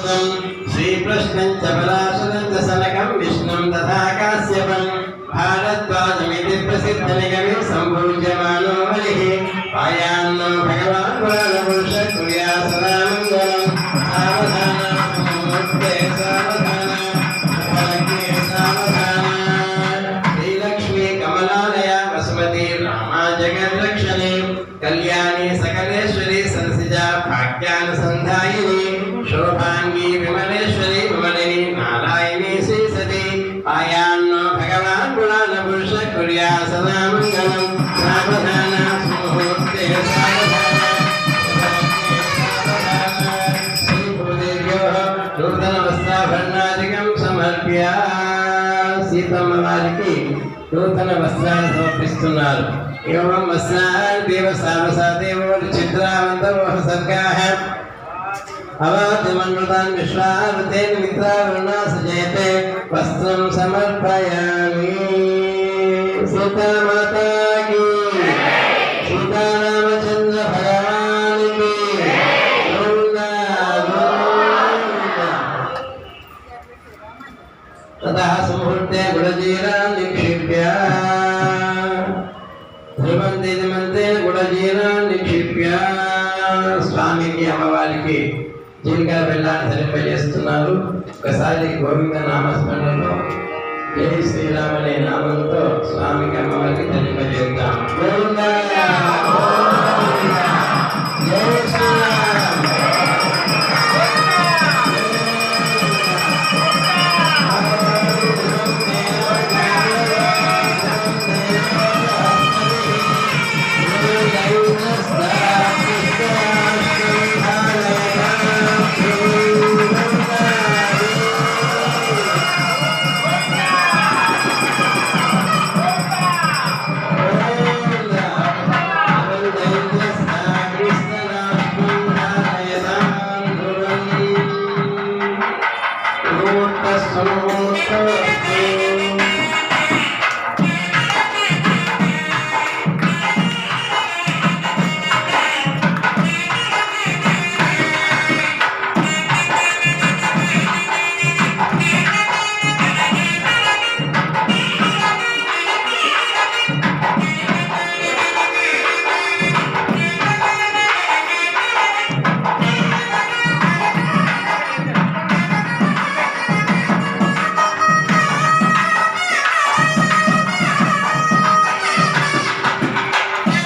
రత్నం శ్రీకృష్ణం చ పలాశనం విష్ణుం తథా కాశ్యపం. భారద్వాజమితి ప్రసిద్ధ నిగమి సంభూజ్యమానో పాయాన్నో భగవాన్ పురాణపురుష కళ్యాణి సకలేశ్వరి సరసిజ శోభాంగి విమలేశ్వరి విమలిని నారాయణి శ్రీ సతి పాయాన్నో భగవాన్ పురాణ పురుష కుర్యా సదా మంగళం. సావధాన ముహూర్తే నూతనవస్త్రాభరణాదికం సమర్ప్య సీతమ్మ వారికి నూతన వస్త్రాలు సమర్పిస్తున్నారు ఏం వస్త్రాలు దేవ సామసా దేవో చిత్రావంత అవాతిమన్మతాన్ విశ్వావతేన మిత్రావరుణా సజయతే వస్త్రం సమర్పయామి సీతామాతాకి సీతారామచంద్ర భగవానికి గోవిందా, గోవిందా. ततः सुमुहूर्ते गुडजीरान् निक्षिप्य ధ్రువంతి మంత్రే గుడజీరాన్ని నిక్షిప్య స్వామికి అమ్మవారికి జీవిగా వెళ్ళాలని తెలియజేస్తున్నారు ఒకసారి గోవింద నామస్మరణలో జై శ్రీరామనే నామంతో స్వామికి అమ్మవారికి ధరింపజేద్దాం Sarvota, Sarvota, Sarvota, Sarvota,